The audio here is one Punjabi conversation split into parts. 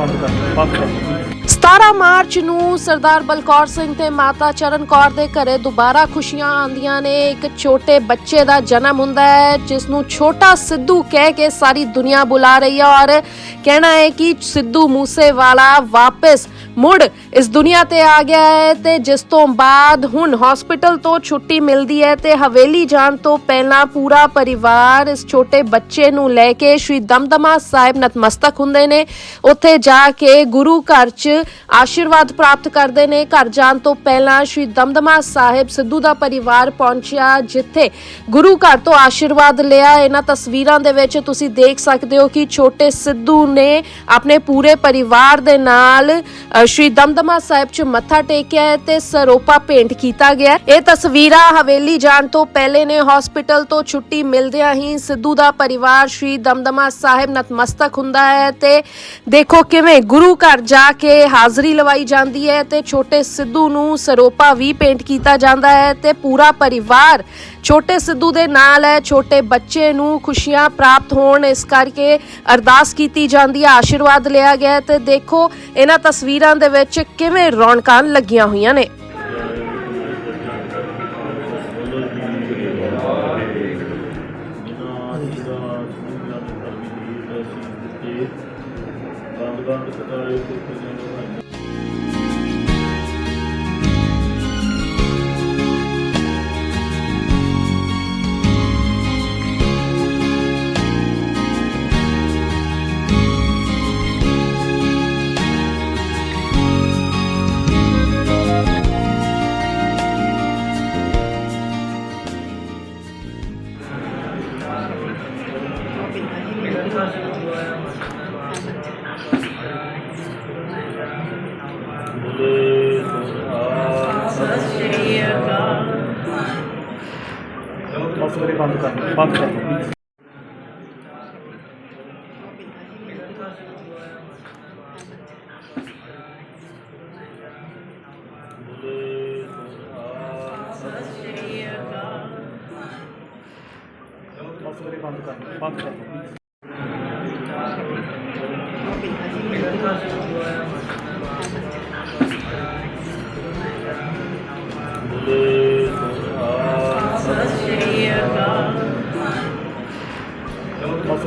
ਬੰਦ ਕਰ ਬੰਦ ਕਰ 17 ਮਾਰਚ ਨੂੰ ਸਰਦਾਰ ਬਲਕੌਰ ਸਿੰਘ ਤੇ ਮਾਤਾ ਚਰਨ ਕੌਰ ਦੇ ਘਰੇ ਦੁਬਾਰਾ ਖੁਸ਼ੀਆਂ ਆਉਂਦੀਆਂ ਨੇ। ਇੱਕ ਛੋਟੇ ਬੱਚੇ ਦਾ ਜਨਮ ਹੁੰਦਾ ਹੈ ਜਿਸ ਨੂੰ ਛੋਟਾ ਸਿੱਧੂ ਕਹਿ ਕੇ ਸਾਰੀ ਦੁਨੀਆ ਬੁਲਾ ਰਹੀ ਹੈ ਔਰ ਕਹਿਣਾ ਹੈ ਕਿ ਸਿੱਧੂ ਮੂਸੇਵਾਲਾ ਵਾਪਸ ਮੁੜ ਇਸ ਦੁਨੀਆ ਤੇ ਆ ਗਿਆ ਹੈ ਤੇ ਜਿਸ ਤੋਂ ਬਾਅਦ ਹੁਣ ਹਸਪੀਟਲ ਤੋਂ ਛੁੱਟੀ ਮਿਲਦੀ ਹੈ ਤੇ ਹਵੇਲੀ ਜਾਣ ਤੋਂ ਪਹਿਲਾਂ ਪੂਰਾ ਪਰਿਵਾਰ ਇਸ ਛੋਟੇ ਬੱਚੇ ਨੂੰ ਲੈ ਕੇ ਸ਼੍ਰੀ ਦਮਦਮਾ ਸਾਹਿਬ ਨਤਮਸਤਕ ਹੁੰਦੇ ਨੇ। ਉੱਥੇ ਜਾ ਕੇ ਗੁਰੂ ਘਰ 'ਚ ਆਸ਼ੀਰਵਾਦ ਪ੍ਰਾਪਤ ਕਰਦੇ ਨੇ। ਘਰ ਜਾਣ ਤੋਂ ਪਹਿਲਾਂ ਸ਼੍ਰੀ ਦਮਦਮਾ ਸਾਹਿਬ ਸਿੱਧੂ ਦਾ ਪਰਿਵਾਰ ਪਹੁੰਚਿਆ, ਜਿੱਥੇ ਗੁਰੂ ਘਰ ਤੋਂ ਆਸ਼ੀਰਵਾਦ ਲਿਆ। ਇਹਨਾਂ ਤਸਵੀਰਾਂ ਦੇ ਵਿੱਚ ਤੁਸੀਂ ਦੇਖ ਸਕਦੇ ਹੋ ਕਿ ਛੋਟੇ ਸਿੱਧੂ ਨੇ ਆਪਣੇ ਪੂਰੇ ਪਰਿਵਾਰ ਦੇ ਨਾਲ ਸ਼੍ਰੀ ਦਮਦਮਾ ਸਾਹਿਬ 'ਚ ਮੱਥਾ ਟੇਕਿਆ ਤੇ ਸਰੋਪਾ ਭੇਂਟ ਕੀਤਾ ਗਿਆ ਇਹ ਤਸਵੀਰਾਂ ਹਵੇਲੀ ਜਾਣ ਤੋਂ ਪਹਿਲੇ ਨੇ ਹਸਪੀਟਲ ਤੋਂ ਛੁੱਟੀ ਮਿਲਦਿਆਂ ਹੀ ਸਿੱਧੂ ਦਾ ਪਰਿਵਾਰ ਸ਼੍ਰੀ ਦਮਦਮਾ ਸਾਹਿਬ ਨਤਮਸਤਕ ਹੁੰਦਾ ਹੈ ਤੇ ਦੇਖੋ ਕਿਵੇਂ ਗੁਰੂ ਘਰ ਜਾ ਕੇ ਹਾਜ਼ਰੀ ਲਵਾਈ ਜਾਂਦੀ ਹੈ ਤੇ ਛੋਟੇ ਸਿੱਧੂ ਨੂੰ ਸਰੋਪਾ ਵੀ ਪੇਂਟ ਕੀਤਾ ਜਾਂਦਾ ਹੈ ਤੇ ਪੂਰਾ ਪਰਿਵਾਰ ਛੋਟੇ ਸਿੱਧੂ ਦੇ ਨਾਲ ਹੈ। ਛੋਟੇ ਬੱਚੇ ਨੂੰ ਖੁਸ਼ੀਆਂ ਪ੍ਰਾਪਤ ਹੋਣ, ਇਸ ਕਰਕੇ ਅਰਦਾਸ ਕੀਤੀ ਜਾਂਦੀ ਹੈ, ਆਸ਼ੀਰਵਾਦ ਲਿਆ ਗਿਆ ਹੈ ਤੇ ਦੇਖੋ ਇਹਨਾਂ ਤਸਵੀਰਾਂ ਦੇ ਵਿੱਚ ਕਿਵੇਂ ਰੌਣਕਾਂ ਲੱਗੀਆਂ ਹੋਈਆਂ ਨੇ। ਬੰਦ ਬੰਦ ਬਸ ਕਰੇ ਬੰਦ ਕਰ ਬੰਦ ਕਰ ਬਸ ਕਰੇ ਬੰਦ ਕਰ ਬੰਦ ਕਰ ਬੋਲੇ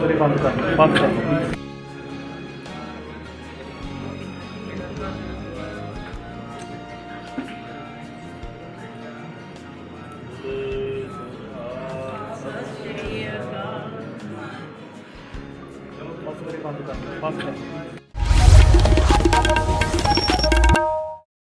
ਕਰੇ ਬੰਦ ਕਰ ਬੰਦ ਕਰੇ ਬੰਦ ਕਰ ਬੰਦ ਕਰ